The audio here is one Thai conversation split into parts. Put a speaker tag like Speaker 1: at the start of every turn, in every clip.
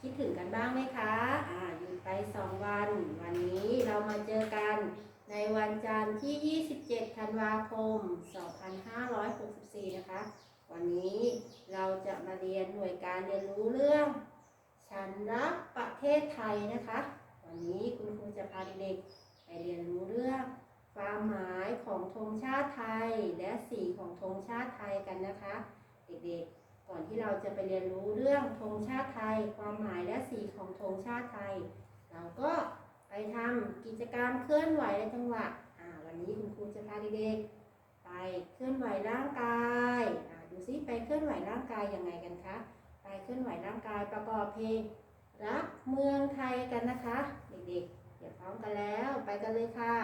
Speaker 1: คิดถึงกันบ้างไหมคะอ่าหยุดไป 2 วัน วันนี้เรามาเจอกันในวันจันทร์ที่ 27 ธันวาคม 2564 นะคะ วันนี้เราจะมาเรียนหน่วยการเรียนรู้เรื่อง ฉันรักประเทศไทยนะคะ วันนี้คุณครูจะพาเด็กไปเรียนรู้เรื่องความหมายของธงชาติไทยและสีของธงชาติไทยกันนะคะ เด็กๆ ก่อนที่เราจะไปเรียนรู้เรื่องธงชาติไทย ความหมายและสีของธงชาติไทย เราก็ไปทำกิจกรรมเคลื่อนไหวในจังหวะอ่าวันนี้คุณครูจะพาเด็กๆไปเคลื่อนไหวร่างกายอ่าดูซิไปเคลื่อนไหวร่างกายยังไงกันคะ ไปเคลื่อนไหวร่างกายประกอบเพลงรักเมืองไทยกันนะคะ เด็กๆ เดี๋ยวพร้อมกันแล้วไปกันเลยค่ะ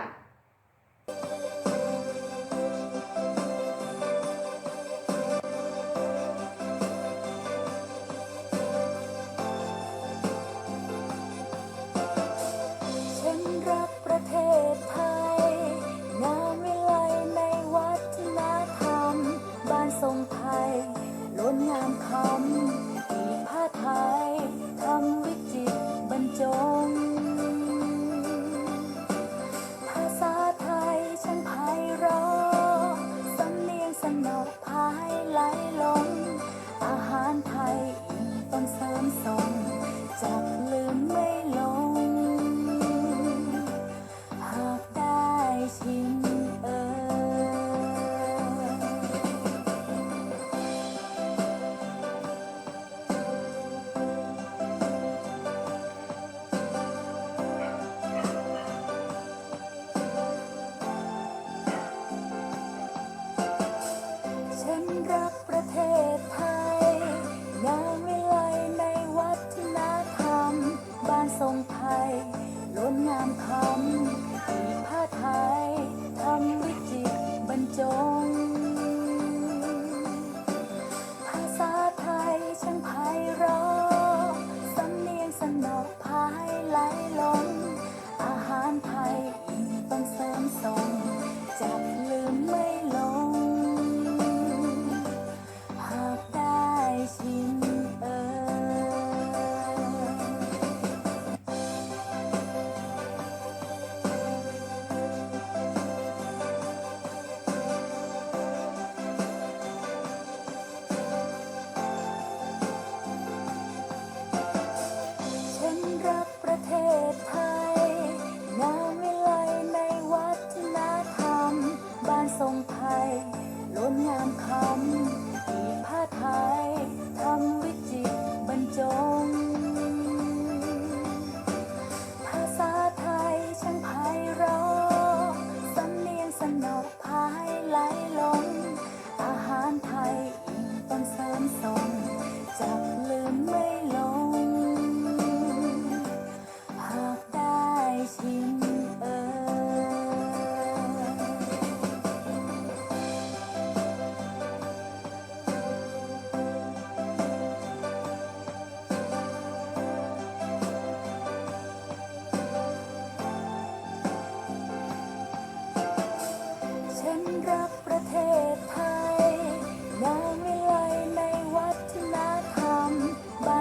Speaker 2: ทรงไทยล้นงามคำมีผ้าไทยทำวิจิตรบรรจง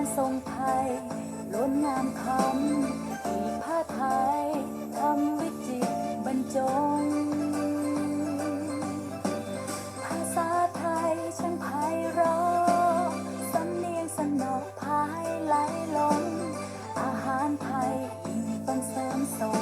Speaker 2: านทรงไทยล้นงามคำปีผ้าไทยทำวิจิตรบรรจง ภาษาไทยช่างไพเราะสำเนียงสนอพายไหลลงอาหารไทยอิ่มต้องเสริมส่ง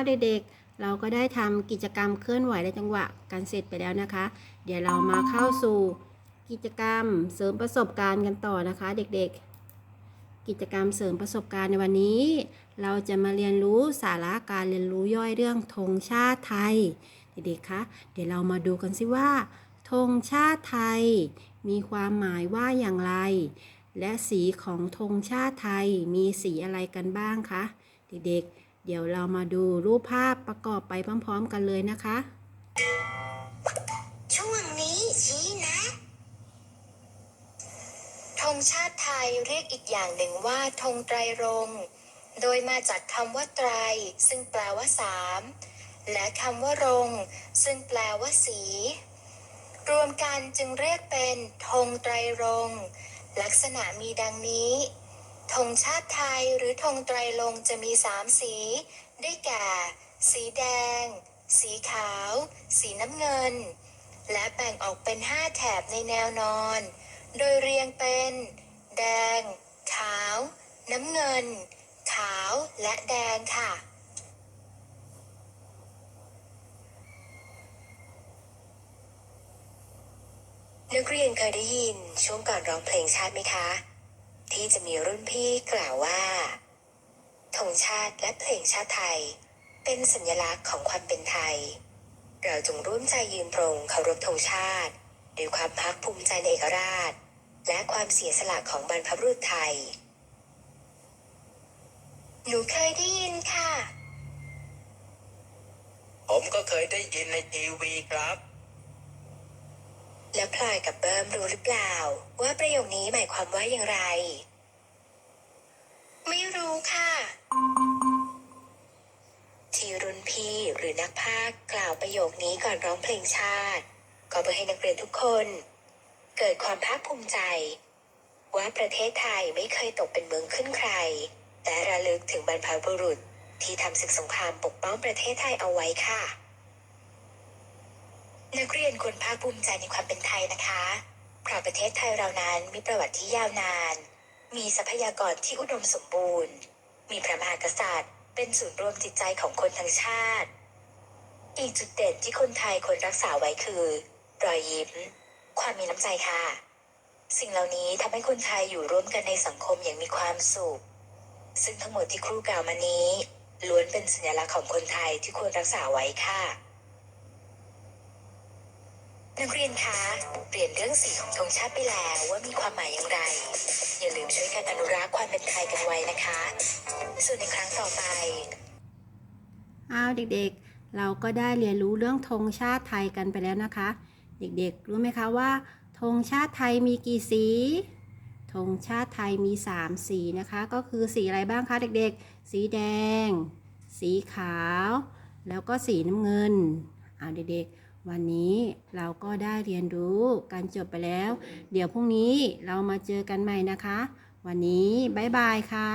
Speaker 2: เอาเด็
Speaker 1: กๆ เราก็ได้ทำกิจกรรมเคลื่อนไหวในจังหวะกันเสร็จไปแล้วนะคะ เดี๋ยวเรามาเข้าสู่กิจกรรมเสริมประสบการณ์กันต่อนะคะ เด็กๆ กิจกรรมเสริมประสบการณ์ในวันนี้ เราจะมาเรียนรู้สาระการเรียนรู้ย่อยเรื่องธงชาติไทย เด็กๆ คะ เดี๋ยวเรามาดูกันสิว่าธงชาติไทย มีความหมายว่าอย่างไร และสีของธงชาติไทยมีสีอะไรกันบ้างคะ เด็กๆ เดี๋ยวเรามาดูรูปภาพประกอบไปพร้อมๆกันเลยนะคะ
Speaker 3: ช่วงนี้ชี้นะธงชาติไทยเรียกอีกอย่างหนึ่งว่าธงไตรรงค์โดยมาจากคำว่าไตร ซึ่งแปลว่าสามและคำว่ารง ซึ่งแปลว่าสี รวมกันจึงเรียกเป็นธงไตรรงค์ลักษณะมีดังนี้ ธงชาติไทยหรือธงไตรรงจะมีสามสี ได้แก่ สีแดง สีขาว สีน้ำเงิน และแบ่งออกเป็นห้าแถบในแนวนอน โดยเรียงเป็น แดง ขาว น้ำเงิน ขาวและแดงค่ะ นักเรียนเคยได้ยินช่วงก่อนร้องเพลงชาติไหมคะ ที่จะมีรุ่นพี่กล่าวว่าธงชาติและเพลงชาติไทย เป็นสัญลักษณ์ของความเป็นไทย เราจงร่วมใจยืนตรงเคารพธงชาติด้วยความภาคภูมิใจในเอกราช และความเสียสละของบรรพบุรุษไทย หนูเคยได้ยินค่ะ
Speaker 4: ผมก็เคยได้ยินในทีวีครับ
Speaker 3: แล้วพลอยกับเบิ้มรู้หรือเปล่า ว่าประโยคนี้หมายความว่าอย่างไร ไม่รู้ค่ะที่รุ่นพี่หรือนักพากย์กล่าวประโยคนี้ก่อนร้องเพลงชาติ ก็เพื่อให้นักเรียนทุกคน เกิดความภาคภูมิใจ ว่าประเทศไทยไม่เคยตกเป็นเมืองขึ้นใครและระลึกถึงบรรพบุรุษที่ทำศึกสงครามปกป้องประเทศไทยเอาไว้ค่ะ นักเรียนควรภาคภูมิใจในความเป็นไทยนะคะเพราะประเทศไทยเรานั้นมีประวัติที่ยาวนาน มีทรัพยากรที่อุดมสมบูรณ์ มีพระมหากษัตริย์ เป็นศูนย์รวมจิตใจของคนทั้งชาติ อีกจุดเด่นที่คนไทยควรรักษาไว้คือ รอยยิ้ม ความมีน้ำใจค่ะ สิ่งเหล่านี้ทำให้คนไทยอยู่ร่วมกันในสังคมอย่างมีความสุข ซึ่งทั้งหมดที่ครูกล่าวมานี้ล้วนเป็นสัญลักษณ์ของคนไทยที่ควรรักษาไว้ค่ะ นักเรียนคะเรียนเรื่องสีของธงชาติไปแล้วว่ามีความหมายอย่างไร อย่าลืมช่วยกันอนุรักษ์ความเป็นไทยกันไว้นะคะ ส่วนในครั้งต่อไป
Speaker 1: อ้าวเด็กๆ เราก็ได้เรียนรู้เรื่องธงชาติไทยกันไปแล้วนะคะ เด็กๆ รู้ไหมคะว่าธงชาติไทยมีกี่สีธงชาติไทยมี 3 สีนะคะ ก็คือสีอะไรบ้างคะเด็กๆ สีแดง สีขาว แล้วก็สีน้ำเงินอ้าวเด็กๆ วันนี้เราก็ได้เรียนรู้การจบไปแล้ว เดี๋ยวพรุ่งนี้เรามาเจอกันใหม่นะคะ วันนี้ บ๊ายบายค่ะ